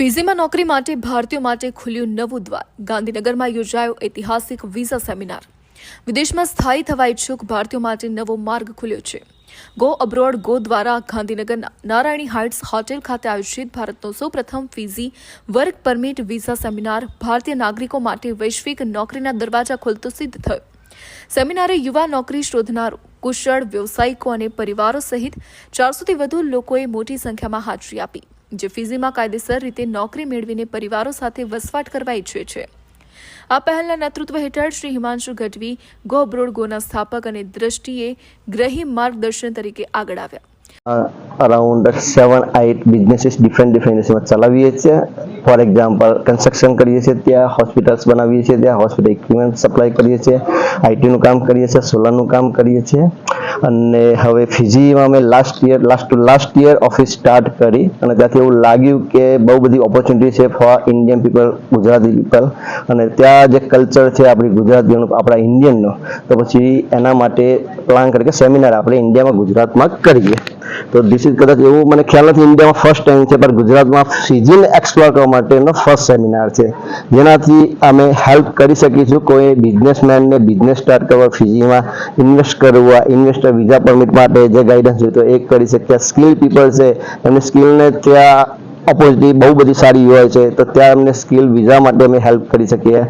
ફિઝીમાં નોકરી માટે ભારતીયો માટે ખુલ્યું નવું દ્વાર. ગાંધીનગરમાં યોજાયો ઐતિહાસિક વિઝા સેમિનાર. વિદેશમાં સ્થાયી થવા ઇચ્છુક ભારતીયો માટે નવો માર્ગ ખુલ્યો છે. ગો અબ્રોડ ગો દ્વારા ગાંધીનગરના નારાયણી હાઇટ્સ હોટેલ ખાતે આયોજિત ભારતનો સૌપ્રથમ Fiji work permit visa seminar ભારતીય નાગરિકો માટે વૈશ્વિક નોકરીના દરવાજા ખોલતો સિદ્ધ થયો. સેમિનારે યુવા નોકરી શોધનારો, કુશળ વ્યવસાયિકો અને પરિવારો સહિત ચારસોથી વધુ લોકોએ મોટી સંખ્યામાં હાજરી આપી. જે ફિઝીમાં કાયદેસર રીતે નોકરી મેળવીને પરિવારો સાથે વસવાટ કરવા ઈચ્છે છે. આ પહેલના નેતૃત્વ હેઠળ શ્રી હિમાંશુ ગઢવી ગો અબ્રોડ ગોના સ્થાપક અને દ્રષ્ટિએ ગ્રહી માર્ગદર્શન તરીકે આગળ આવ્યા. Around seven eight businesses different different ચલાવીએ છીએ. ફોર એક્ઝામ્પલ કન્સ્ટ્રક્શન કરીએ છીએ ત્યાં હોસ્પિટલ્સ બનાવીએ છીએ ત્યાં હોસ્પિટલ ઇક્વિપમેન્ટ સપ્લાય કરીએ છીએ આઈટીનું કામ કરીએ છીએ સોલરનું કામ કરીએ છીએ. અને હવે ફિજીમાં અમે last year last to last year office start કરી અને ત્યાંથી એવું લાગ્યું કે બહુ બધી ઓપોર્ચ્યુનિટી છે for Indian people Gujarati people અને ત્યાં જે કલ્ચર છે આપણી ગુજરાતીઓનું, આપણા ઇન્ડિયનનો તો પછી એના માટે પ્લાન કરી કે સેમિનાર આપણે ઇન્ડિયામાં ગુજરાતમાં કરીએ. તો ધીસ ઇઝ કદાચ એવું મને ખ્યાલ નથી ઇન્ડિયામાં ફર્સ્ટ ટાઈમ છે, પણ ગુજરાતમાં ફિજીને એક્સપ્લોર કરવા માટેનો ફર્સ્ટ સેમિનાર છે. જેનાથી અમે હેલ્પ કરી શકીશું. કોઈ બિઝનેસમેનને બિઝનેસ સ્ટાર્ટ કરવા ફિજીમાં ઇન્વેસ્ટ કરવા ઇન્વેસ્ટર વિઝા પરમિટ માટે જે ગાઈડન્સ જોઈતો એ કરી શકીએ. સ્કિલ પીપલ છે, એમની સ્કિલને ત્યાં ઓપોર્ચ્યુનિટી બહુ બધી સારી હોય છે, તો ત્યાં એમને સ્કિલ વિઝા માટે અમે હેલ્પ કરી શકીએ.